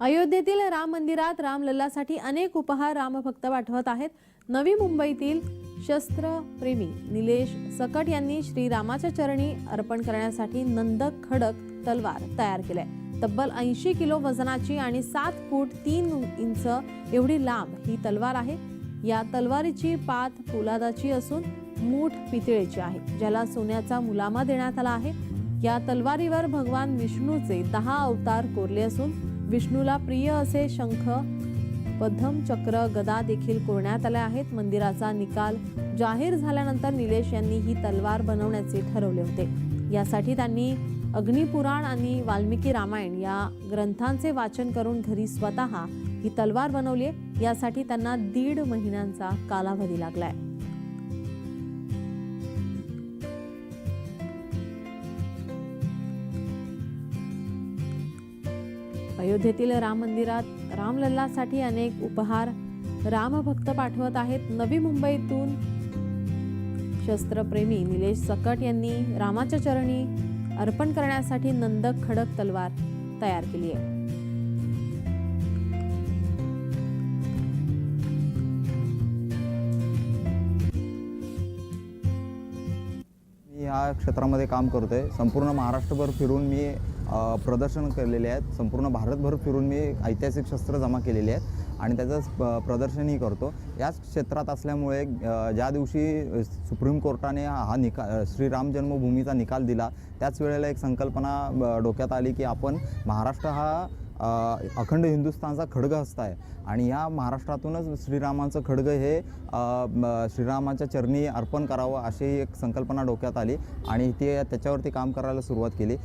अयोध्येतील राम मंदिरात रामलल्लासाठी अनेक उपहार रामभक्त पाठवत आहेत. नवी मुंबईतील शस्त्रप्रेमी निलेश सकट यांनी श्रीरामाच्या चरणी अर्पण करण्यासाठी नंदक खडक तलवार तयार केली आहे तब्बल ऐंशी किलो वजनाची आणि सात फूट तीन इंच एवढी लांब ही तलवार आहे. या तलवारीची पात पोलादाची असून मूठ पितळेची आहे ज्याला सोन्याचा मुलामा देण्यात आला आहे. या तलवारीवर भगवान विष्णूचे दहा अवतार कोरले असून विष्णूला प्रिय असे शंख पद्म चक्र गदा देखील कोरण्यात आल्या आहेत. मंदिराचा निकाल जाहीर झाल्यानंतर निलेश यांनी ही तलवार बनवण्याचे ठरवले होते. यासाठी त्यांनी अग्निपुराण आणि वाल्मिकी रामायण या ग्रंथांचे वाचन करून घरी स्वतः ही तलवार बनवली यासाठी त्यांना दीड महिन्यांचा कालावधी लागलाय. अयोध्येतील राम मंदिरात रामलल्लासाठी अनेक उपहार रामभक्त पाठवत आहेत. नवी मुंबईतून शस्त्रप्रेमी निलेश सकट यांनी रामाच्या चरणी अर्पण करण्यासाठी नंदक खडक तलवार तयार केली आहे. ह्या क्षेत्रामध्ये काम करतो आहे संपूर्ण महाराष्ट्रभर फिरून मी प्रदर्शन केलेले आहेत. संपूर्ण भारतभर फिरून मी ऐतिहासिक शस्त्र जमा केलेली आहेत आणि त्याचं प्रदर्शनही करतो. याच क्षेत्रात असल्यामुळे ज्या दिवशी सुप्रीम कोर्टाने हा निका श्रीराम जन्मभूमीचा निकाल दिला त्याच वेळेला एक संकल्पना डोक्यात आली की आपण महाराष्ट्र हा अखंड हिंदुस्थानचा खडग हस्त आहे आणि या महाराष्ट्रातूनच श्रीरामांचं खडग हे श्रीरामाच्या चरणी अर्पण करावं अशी एक संकल्पना डोक्यात आली आणि ते त्याच्यावरती काम करायला सुरुवात केली.